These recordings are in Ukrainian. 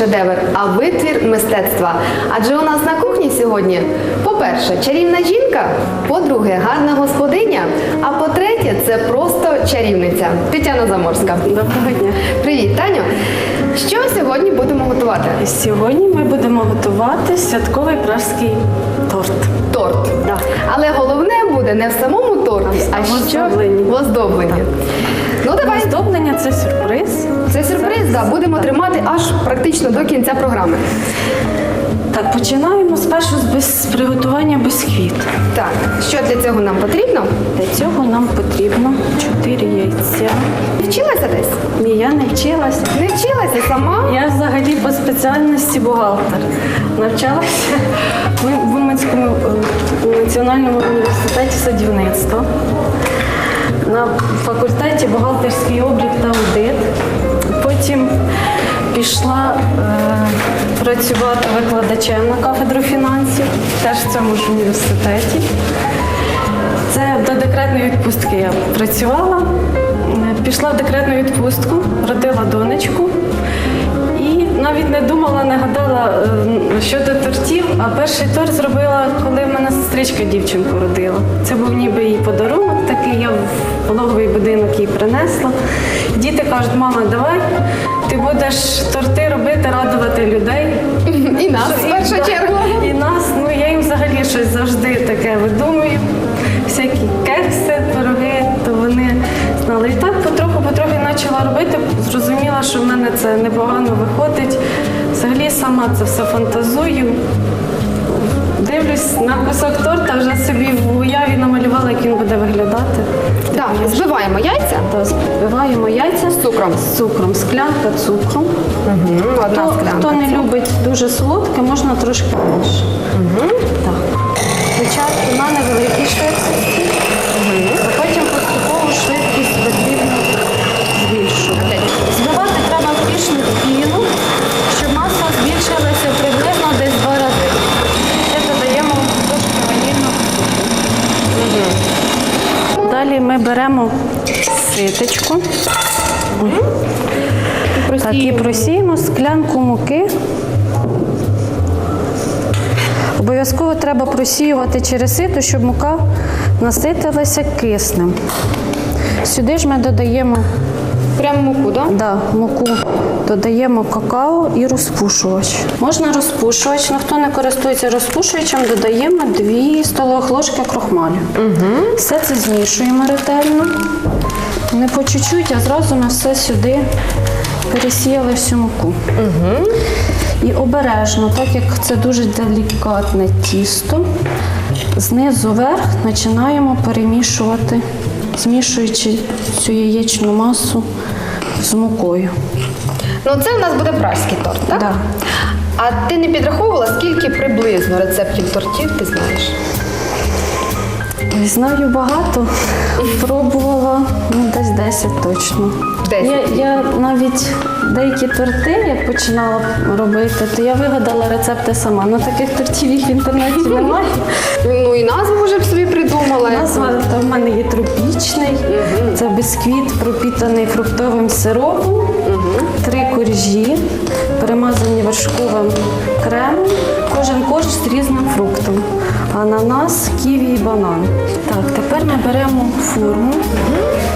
шедевр, а витвір мистецтва. Адже у нас на кухні сьогодні, по-перше, чарівна жінка, по-друге, гарна господиня, а по-третє, це просто чарівниця. Тетяна Заморська. Доброго дня. Привіт, Таню. Що сьогодні будемо готувати? Сьогодні ми будемо готувати святковий пражський торт. Торт. Да. Але головне буде не в самому торті, А а в що в оздобленні. Ну давай. Оздоблення це сюрприз. Це сюрприз, да. будемо тримати аж практично до кінця програми. Так, починаємо спершу з без приготування бісквіт. Так, що для цього нам потрібно? Для цього нам потрібно 4 яйця. Вчилася десь? Ні, я не вчилася. Не вчилася сама? Я взагалі по спеціальності бухгалтер. Навчалася в Уманському е, національному університеті садівництва. На факультеті бухгалтерський облік та аудит. Потім пішла е, працювати викладачем на кафедру фінансів, теж в цьому ж університеті. Це до декретної відпустки я працювала. Е, Пішла в декретну відпустку, родила донечку навіть не думала, не гадала е, щодо тортів. А перший торт зробила, коли в мене сестричка дівчинку родила. Це був ніби їй подарунок такий, я в пологовий будинок їй принесла. Діти кажуть, мама, давай ти будеш торти робити, радувати людей. І нас в першу чергу. І нас, ну я їм взагалі щось завжди таке видумую. Всякі кекси, пироги, то вони знали. І так почала робити, зрозуміла, що в мене це непогано виходить. Взагалі сама це все фантазую. Дивлюсь на кусок торта, вже собі в уяві намалювала, як він буде виглядати. Так, збиваємо яйця. Та Збиваємо яйця З цукром. З цукром, склянка цукру. Угу, одна Хто, склянка. хто не любить дуже солодке, можна трошки менше. Так. Спочатку на невеликій швидкості, Далі ми беремо ситочку. Так, і просіємо склянку муки. Обов'язково треба просіювати через сито, щоб мука наситилася киснем. Сюди ж ми додаємо Прямо муку, так? да, муку, додаємо какао і розпушувач. Можна розпушувач, але хто не користується розпушувачем, додаємо 2 столових ложки крохмалю. Угу. Все це змішуємо ретельно. Не по чуть-чуть, а зразу ми все сюди пересіяли всю муку. Угу. І обережно, так як це дуже делікатне тісто, знизу вверх починаємо перемішувати, змішуючи цю яєчну масу з мукою. Ну це у нас буде празький торт, так? Да. А ти не підраховувала, скільки приблизно рецептів тортів ти знаєш? Ой, Знаю багато, пробувала ну, десь 10 точно. 10? Я, я навіть деякі торти, як починала робити, то я вигадала рецепти сама. Ну таких тортів їх в інтернеті немає. Ну і назву вже б собі придумала. Назва та в мене є тропічний. Це бісквіт пропітаний фруктовим сиропом, три коржі, перемазані вершковим кремом. Кожен корж з різним фруктом. Ананас, ківі і банан. Так, тепер ми беремо форму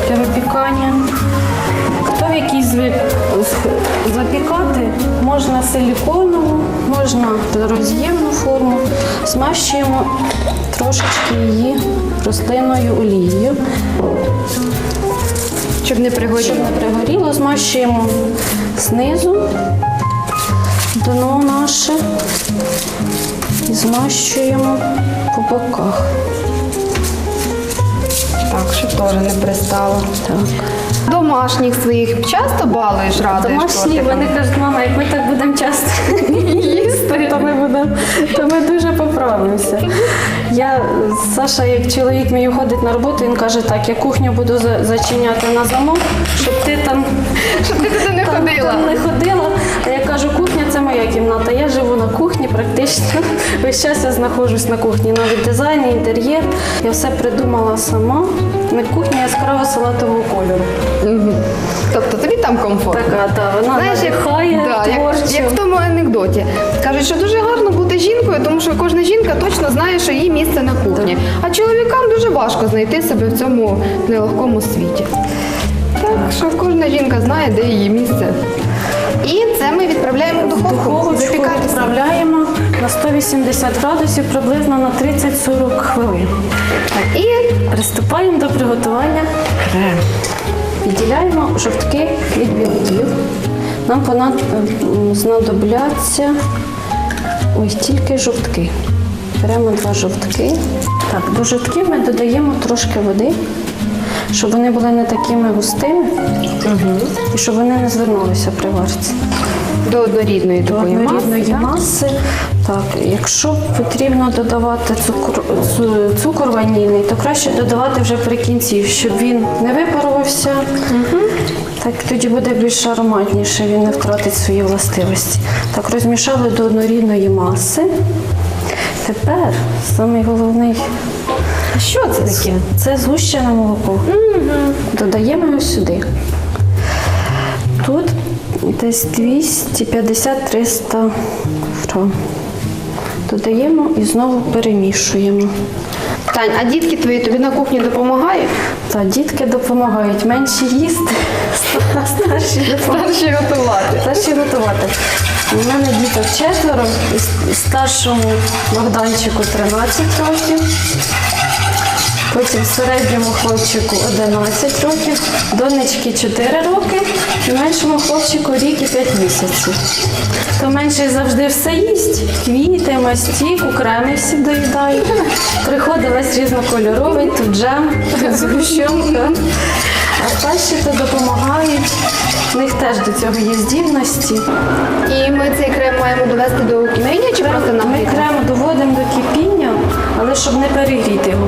для випікання. Хто в якій звик запікати, можна силіконову, можна роз'ємну форму. Змащуємо трошечки її рослинною олією. Щоб не пригоріло, Щоб не пригоріло, змащуємо знизу дно наше і змащуємо по боках. Так, щоб теж не пристало. Так. Домашніх своїх часто балуєш, радуєш Домашні вони кажуть, мама, як ми так будемо часто їсти, то ми будемо, то ми дуже поправимося. Я, Саша, як чоловік мій уходить на роботу, він каже, так, я кухню буду зачиняти на замок, щоб ти там Щоб ти туди не там, ходила. там не ходила, кухні. Весь час я знаходжусь на кухні. Навіть дизайн, інтер'єр. Я все придумала сама. На кухні яскраво салатового кольору. Тобто тобі там комфортно. Така, та, вона Знаєш, як, надихає да, як, як в тому анекдоті. Кажуть, що дуже гарно бути жінкою, тому що кожна жінка точно знає, що її місце на кухні. А чоловікам дуже важко знайти себе в цьому нелегкому світі. Так що кожна жінка знає, де її місце. І це ми відправляємо в духовку. Запікатися. відправляємо на 180 градусів приблизно на 30-40 хвилин. І Приступаємо до приготування крему. Відділяємо жовтки від білків. Нам понад... знадобляться ось тільки жовтки. Беремо два жовтки. Так, до жовтків ми додаємо трошки води, щоб вони були не такими густими і щоб вони не звернулися при варці. До однорідної До такої маси. однорідної маси. Так, якщо потрібно додавати цукор, цукор ванільний, то краще додавати вже при кінці, щоб він не випарувався. Так тоді буде більш ароматніше, він не втратить свої властивості. Так, розмішали до однорідної маси. Тепер самий А що це таке? це згущене молоко. Додаємо його сюди. Десь 250-300 грам. Додаємо і знову перемішуємо. Тань, а дітки твої тобі на кухні допомагають? Та дітки допомагають менше їсти, старші допомагають. Старші готувати. Старші готувати. У мене діток четверо, старшому Богданчику 13 років, потім середньому хлопчику 11 років, донечки 4 роки і меншому хлопчику рік і 5 місяців. То менший завжди все їсть, квіти, мастік, креми всі доїдають. Приходить весь різнокольоровий, тут джем, згущенка. А старші то допомагають. В них теж до цього є здібності. І ми цей крем маємо довести до кипіння чи просто Ми нагріти? крем доводимо до кипіння, але щоб не перегріти його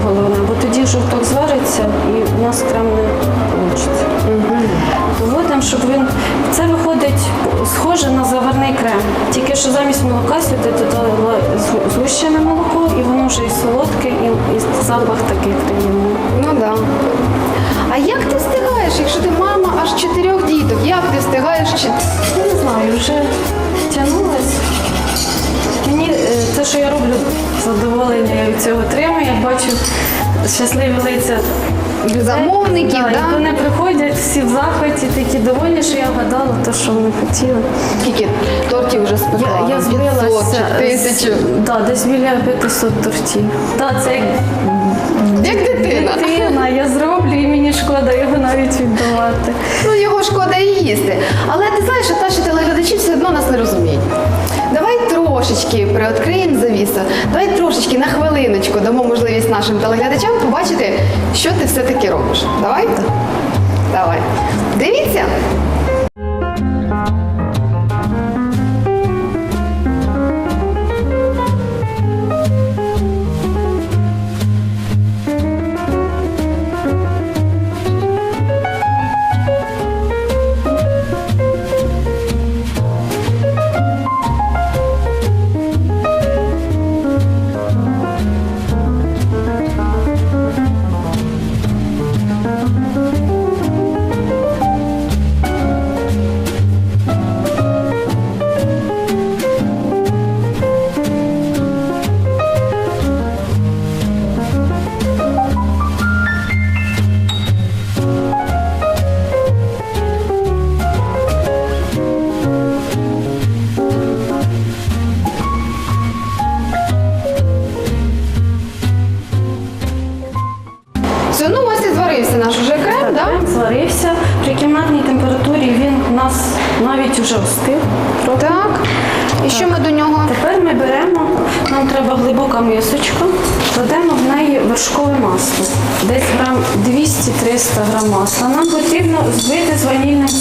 схоже на заварний крем. Тільки що замість молока сюди додали згущене молоко, і воно вже і солодке, і, і запах такий приємний. Ну так. Да. А як ти встигаєш, якщо ти мама аж чотирьох діток? Як ти встигаєш? чи- не знаю, вже тягнулась. Мені е, те, що я роблю, задоволення я від цього отримую. Я бачу щасливі лиця. Замовників, да, да? Вони приходять всі в захваті, такі довольні, що я вгадала те, що вони хотіли. Скільки тортів вже спекла? Я, я збилася тисячу. Да, десь біля 500 тортів. Да, це як Як дитина. дитина, я зроблю і мені шкода його навіть віддавати. Ну його шкода і їсти. Але ти знаєш, що наші телеглядачі все одно нас не розуміють. Трошечки приоткриємо завісу. Давай трошечки на хвилиночку дамо можливість нашим телеглядачам побачити, що ти все-таки робиш. Давай? Давай. Дивіться.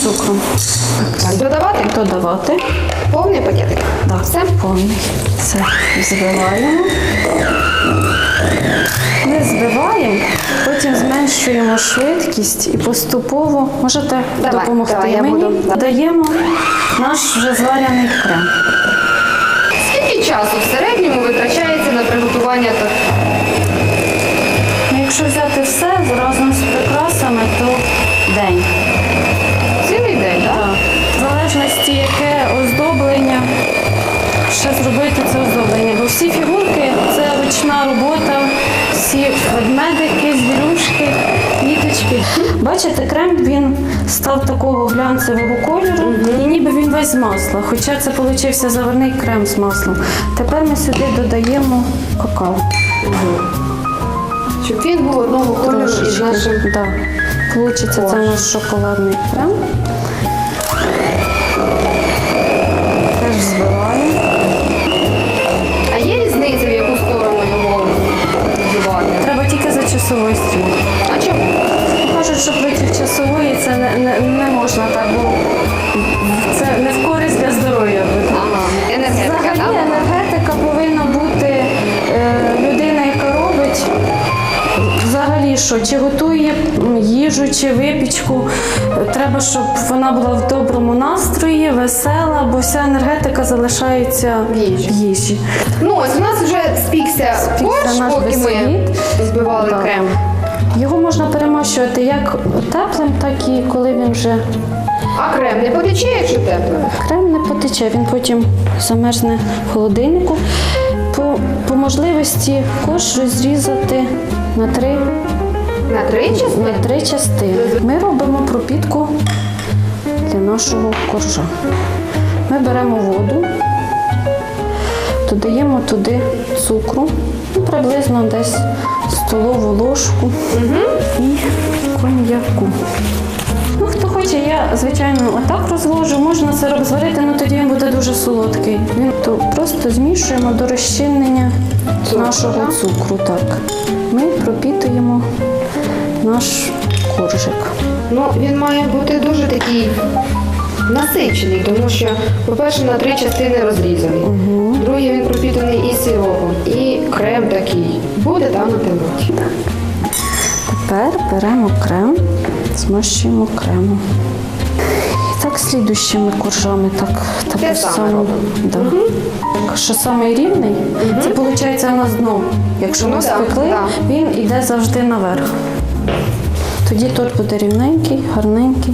Цукром. Так, додавати? Додавати. Повний пакетик. Так, Все? повний. Це збиваємо. Ми збиваємо, потім зменшуємо швидкість і поступово можете Давай, допомогти давай, я буду. Даємо наш вже зварений крем. Скільки часу в середньому витрачається на приготування Якщо взяти все разом з прикрасами, ще зробити це оздоблення. Бо всі фігурки це ручна робота, всі ведмедики, звірюшки, ніточки. Бачите, крем він став такого глянцевого кольору, і ніби він весь з масла. Хоча це получився заварний крем з маслом. Тепер ми сюди додаємо какао. Щоб він був одного кольору із нашим. Да. Получиться це наш шоколадний крем. Стрілкою. А чому? Кажуть, що проти часової це не, не, не можна так, бо це не в користь для здоров'я. Ага, енергетика, Взагалі енергетика Що чи готує їжу чи випічку, треба, щоб вона була в доброму настрої, весела, бо вся енергетика залишається В їжі. в їжі. Ну, ось у нас вже спікся, борщ, наш поки ми збивали Так. крем. Його можна перемащувати як теплим, так і коли він вже А крем не потече, якщо тепло? крем не потече, він потім замерзне в холодильнику. По, по можливості корж розрізати на три, На три частини? на три частини. Ми робимо пропітку для нашого коржа. Ми беремо воду, додаємо туди цукру, ну, приблизно десь столову ложку і коньяку. Ну, хто хоче, я, звичайно, отак розвожу. Можна це розварити, але тоді він буде дуже солодкий. Він то просто змішуємо до розчинення Цукру, нашого цукру. Так. Ми пропітуємо наш коржик. Ну, він має бути дуже такий насичений, тому що, по-перше, на три частини розрізаний. Другий він пропітаний і сиропом, і крем такий. Буде там на темноті. Тепер беремо крем, змащуємо кремом. І так слідущими коржами, так, так само. Да. Так, Що самий рівний, це виходить у нас дно. Якщо Ну ми спекли, да. він йде завжди наверх. Тоді торт буде рівненький, гарненький.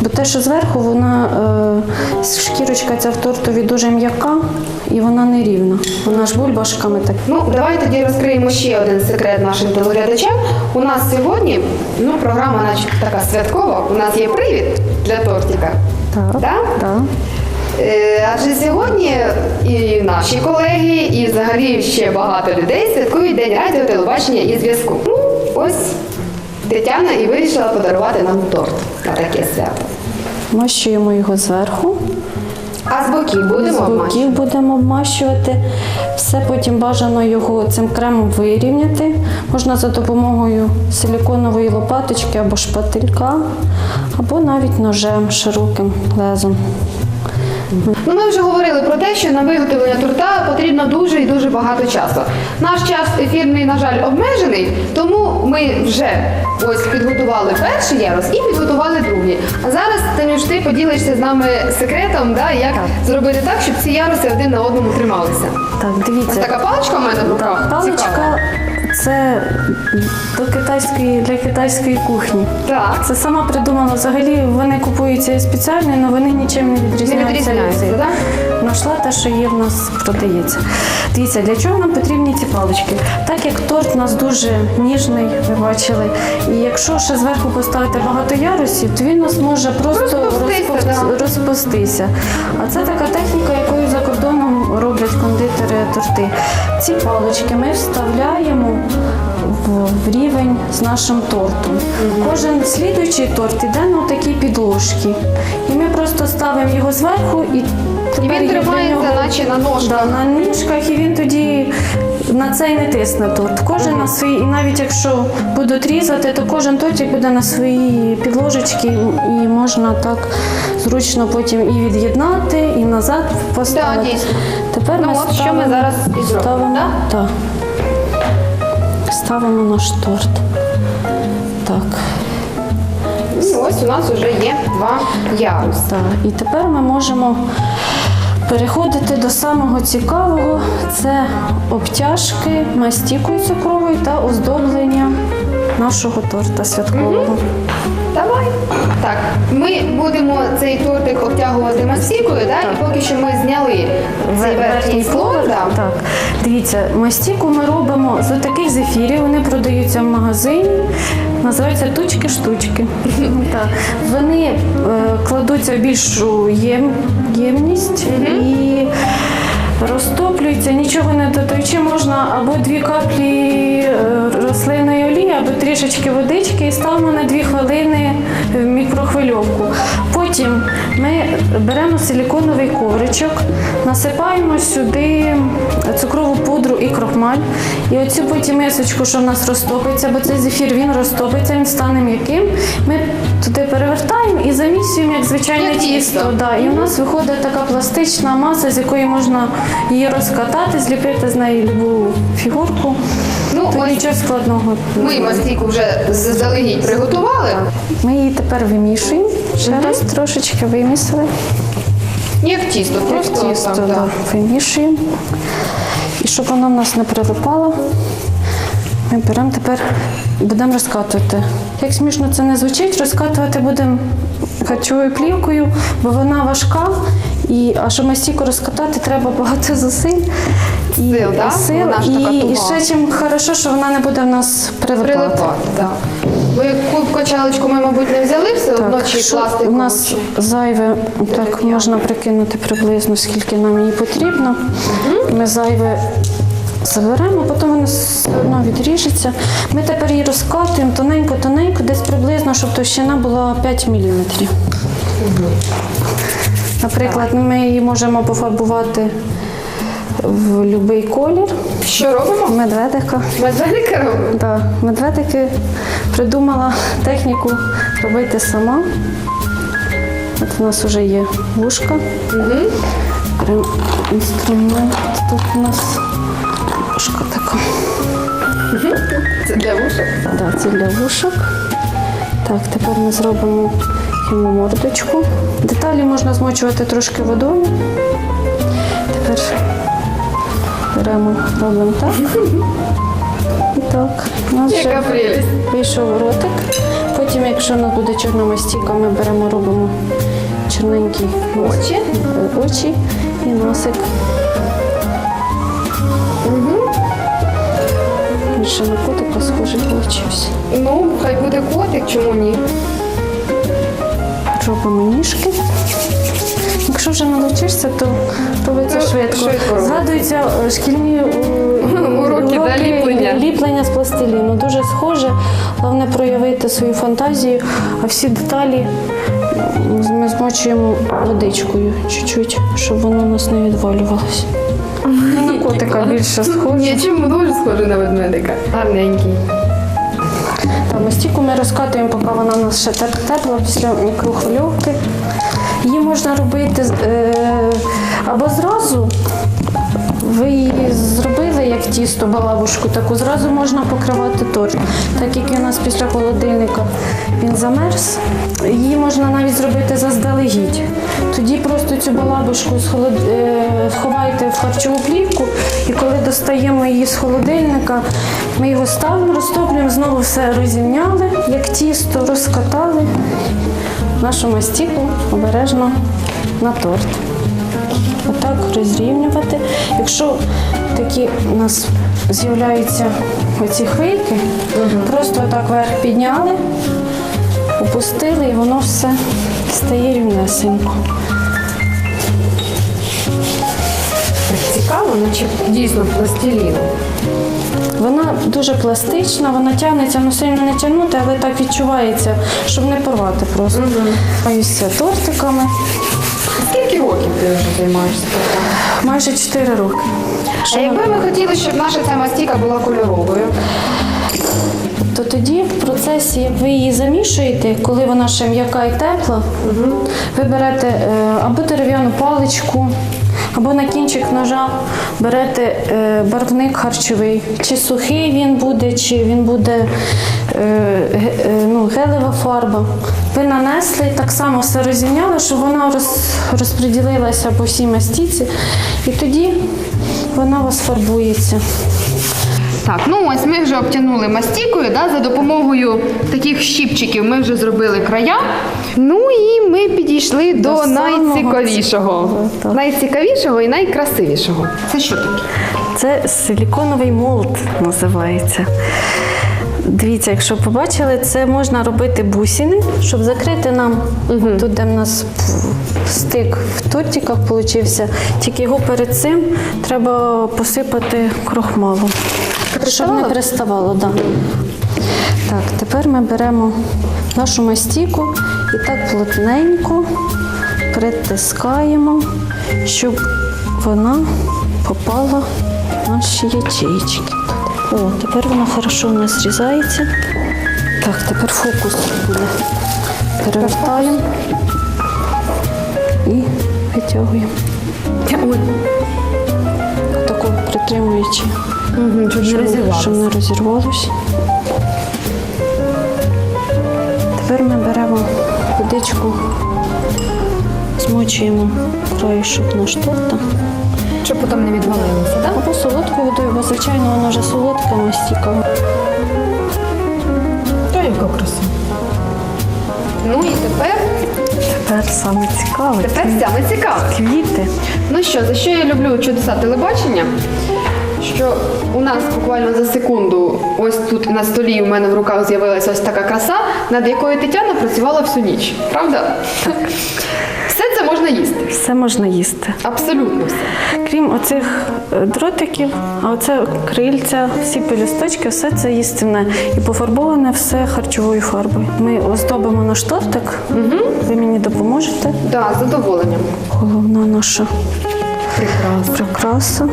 Бо те, що зверху, вона е, шкірочка ця в тортові дуже м'яка і вона не рівна. Вона ж бульбашками так. Ну, давай тоді розкриємо ще один секрет нашим телеглядачам. У нас сьогодні, ну, програма, наче така святкова. У нас є привід для тортика. Так, Да? так. Е, Адже сьогодні і наші колеги, і взагалі ще багато людей святкують День радіо, телебачення і зв'язку. Ось Тетяна і вирішила подарувати нам торт на таке свято. Мащуємо його зверху. А з боків будемо З боків будемо обмащувати. Все потім бажано його цим кремом вирівняти. Можна за допомогою силіконової лопаточки або шпателька, або навіть ножем широким лезом. Ну, ми вже говорили про те, що на виготовлення торта потрібно дуже і дуже багато часу. Наш час ефірний, на жаль, обмежений, тому ми вже ось підготували перший ярус і підготували другий. А зараз Танюш, ти поділишся з нами секретом, да, як зробити так, щоб ці яруси один на одному трималися. Так, Ось така паличка в мене в руках. Паличка це до китайської для китайської кухні. Так. Це сама придумала. Взагалі вони купуються спеціально, але вони нічим не відрізняються. відрізняються, від цих. да? Знайшла те, що є в нас продається. Дивіться, для чого нам потрібні ці палички? Так як торт у нас дуже ніжний, ви бачили, і якщо ще зверху поставити багато ярусів, то він у нас може просто да. розпустися. А це така техніка, якою за кордоном роблять кондитери торти. Ці палички ми вставляємо в, в рівень з нашим тортом. Кожен слідуючий торт іде на такі підложки. І ми просто ставимо його зверху і І він тримається, наче на ножках. Да, на ніжках, і він тоді на цей не тисне торт. Кожен на свій, і навіть якщо будуть різати, то кожен тортик буде на своїй підложечці, і можна так зручно потім і від'єднати, і назад поставити. Да, дійсно. Тепер Ну, ми от що ставимо, ми зараз і зробимо, ставимо, да? так. Ставимо наш торт. Так. І ось у нас вже є два яруси. Так, і тепер ми можемо переходити до самого цікавого: це обтяжки мастікою цукровою та оздоблення нашого торта святкового. Давай. Так, ми будемо цей тортик обтягувати мастікою, да? і поки що ми зняли цей верхній слой. Да. Так, дивіться, мастіку ми робимо з таких зефірів, вони продаються в магазині, називаються тучки-штучки. Так. Вони е, кладуться в більшу єм, ємність і розтоплюються, нічого не додаючи, можна або дві каплі е, рослинної або трішечки водички і ставимо на дві хвилини в мікрохвильовку. Потім ми беремо силіконовий ковричок, насипаємо сюди цукрову пудру і крохмаль. І оцю потім мисочку, що в нас розтопиться, бо цей зефір він розтопиться, він стане м'яким. Ми туди перевертаємо і замісюємо як звичайне Як тісто. тісто. Да. І у нас виходить така пластична маса, з якої можна її розкатати, зліпити з неї любу фігурку. Тут нічого складного. ми мастіку вже заздалегідь приготували. Ми її тепер вимішуємо. Ще раз трошечки вимісили. Як тісто, просто тісто там, да, вимішуємо. І щоб воно в нас не прилипало, ми беремо тепер будемо розкатувати. Як смішно це не звучить, розкатувати будемо харчовою плівкою, бо вона важка. І, а щоб мастіку розкатати, треба багато зусиль Сил, да? сил. Вона ж така І, і ще чим хорошо, що вона не буде в нас прилипати. Прилипати, так. Ви качалочку ми, мабуть, не взяли все одно, чи що пластикову? у нас зайве, так можна прикинути приблизно, скільки нам її потрібно. Ми зайве заберемо, потім воно все одно відріжеться. Ми тепер її розкатуємо тоненько-тоненько, десь приблизно, щоб товщина була 5 мм. Наприклад, ми її можемо пофарбувати в будь-який колір. Що робимо? Медведика. Медведика робимо? Да, медведики придумала техніку робити сама. От у нас вже є вушка. Прям інструмент. Тут у нас вушка така. Це для вушок. Да, це для вушок. Так, тепер ми зробимо йому мордочку. Деталі можна змочувати трошки водою. Тепер беремо, робимо так. І так. У нас вже. Вийшов ротик. Потім, якщо у нас буде чорна мастіка, ми беремо, робимо чорненькі Очі. е, очі і носик. Більше на котика схожий получився. Ну, хай буде котик, чому ні? Робимо ніжки. Якщо вже навчишся, то робиться Ну, швидко. швидко. Згадуються е, шкільні е, Уроки, да, ліплення. ліплення з пластиліну. Дуже схоже. Головне проявити свою фантазію, а всі деталі ми змочуємо водичкою чуть-чуть, щоб воно у нас не відвалювалося. Ну, На котика більше схоже. Ні, чим дуже схоже на ведмедика. Гарненький. Розкатуємо, поки вона у нас ще тепла після мікрохвильовки. Її можна робити е, або зразу. Ви її зробили як тісто, балабушку, таку зразу можна покривати торт. Так як у нас після холодильника він замерз, її можна навіть зробити заздалегідь. Тоді просто цю балабушку е, сховайте в харчову плівку, і коли достаємо її з холодильника, ми його ставимо, розтоплюємо, знову все розімняли, як тісто, розкатали нашу мастіку обережно на торт. Розрівнювати. Якщо такі у нас з'являються оці хвильки, просто отак вверх підняли, опустили і воно все стає рівнесенько. Цікаво, наче дійсно пластилін. Вона дуже пластична, вона тягнеться, ну сильно не тягнути, але так відчувається, щоб не порвати просто. Маюся тортиками. Скільки років ти вже займаєшся? Майже 4 роки. А якби ми хотіли, щоб наша ця мастіка була кольоровою? то тоді в процесі, як ви її замішуєте, коли вона ще м'яка і тепла, ви берете е, або дерев'яну паличку, або на кінчик ножа берете е, барвник харчовий. Чи сухий він буде, чи він буде е, ну, гелева фарба. Ви ви нанесли, так само все розрівняли, щоб вона роз, розподілилася по всій мастіці, і тоді вона у вас фарбується. Так, ну ось ми вже обтянули мастікою, да, за допомогою таких щіпчиків ми вже зробили края. Ну і ми підійшли до, До найцікавішого. цікавого. Найцікавішого і найкрасивішого. Це що таке? Це силіконовий молд називається. Дивіться, якщо побачили, це можна робити бусини, щоб закрити нам тут, де в нас стик в тортиках получився. Тільки його перед цим треба посипати крохмалом. Щоб не приставало, да. Так, тепер ми беремо нашу мастіку і так плотненько притискаємо, щоб вона попала в наші ячейки. О, тепер вона хорошо в нас зрізається. Так, тепер фокус буде. Перевертаємо і витягуємо. Ой, Таку притримуючи, угу, щоб не щоб, не розірвалося. Тепер ми беремо водичку, змочуємо краєшок наш торта. Щоб потім не відвалилося, так? Або солодкою водою, бо звичайно вона вже солодка, мастіка. Та яка краса. Ну і тепер, Тепер саме цікаве. тепер саме цікаве. Квіти. Ну що, за що я люблю чудеса телебачення? Що у нас буквально за секунду, ось тут на столі у мене в руках з'явилася ось така краса, над якою Тетяна працювала всю ніч. Правда? Так. Їсти. Все можна їсти. Абсолютно все. Крім оцих е, дротиків, а оце крильця, всі пелюсточки, все це їстивне. І пофарбоване все харчовою фарбою. Ми оздобимо наш тортик. Угу. Ви мені допоможете. Так, з задоволенням. Головна наша Прекрасно. прикраса.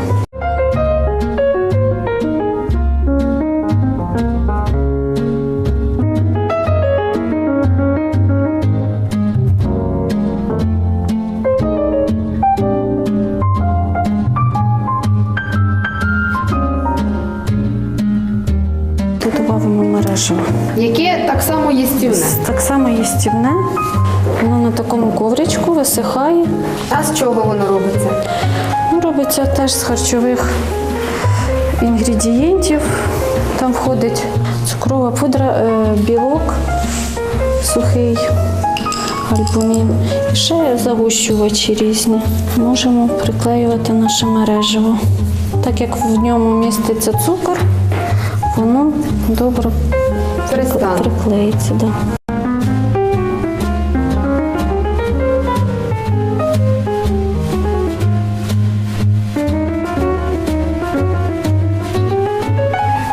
Додамо. Яке так само їстівне. Так само їстівне. Воно на такому ковричку висихає. А з чого воно робиться? Ну, робиться теж з харчових інгредієнтів. Там входить цукрова пудра, е, білок сухий, альбумін. І ще загущувачі різні. Можемо приклеювати наше мережево. Так як в ньому міститься цукор, воно добре Перестане. приклеїться. Да.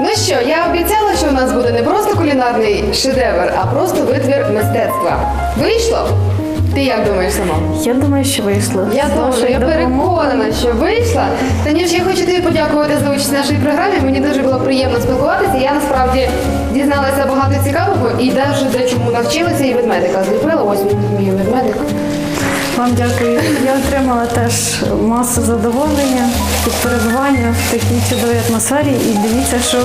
Ну що, я обіцяла, що у нас буде не просто кулінарний шедевр, а просто витвір мистецтва. Вийшло? Ти як думаєш сама? Я думаю, що вийшло. Я теж, я переконана, що вийшла. Та ніж я хочу тобі подякувати за участь в нашій програмі. Мені дуже було приємно спілкуватися. Я насправді дізналася багато цікавого і навіть дечому навчилася і ведмедика зліпила. Ось мій ведмедик. Вам дякую. Я отримала теж масу задоволення від перебування в такій чудовій атмосфері. І дивіться, що,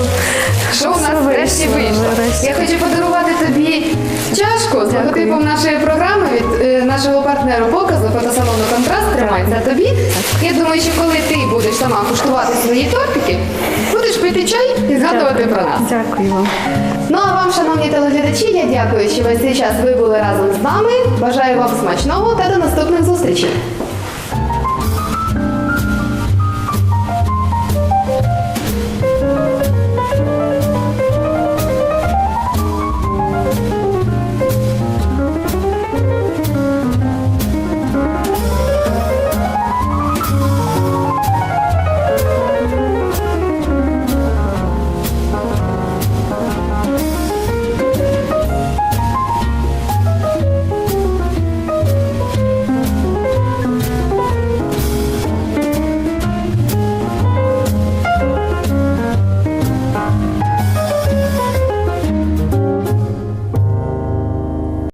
Що у нас врешті вийшло? врешті. Я хочу подарувати тобі чашку з логотипом нашої програми від е, нашого партнеру показу фотосалону Контраст. Тримай це тобі. Я думаю, що коли ти будеш сама куштувати свої тортики, будеш пити чай і згадувати про нас. Дякую вам. Ну а вам, шановні телеглядачі, я дякую, що весь цей час ви були разом з нами. Бажаю вам смачного та до наступних зустрічей.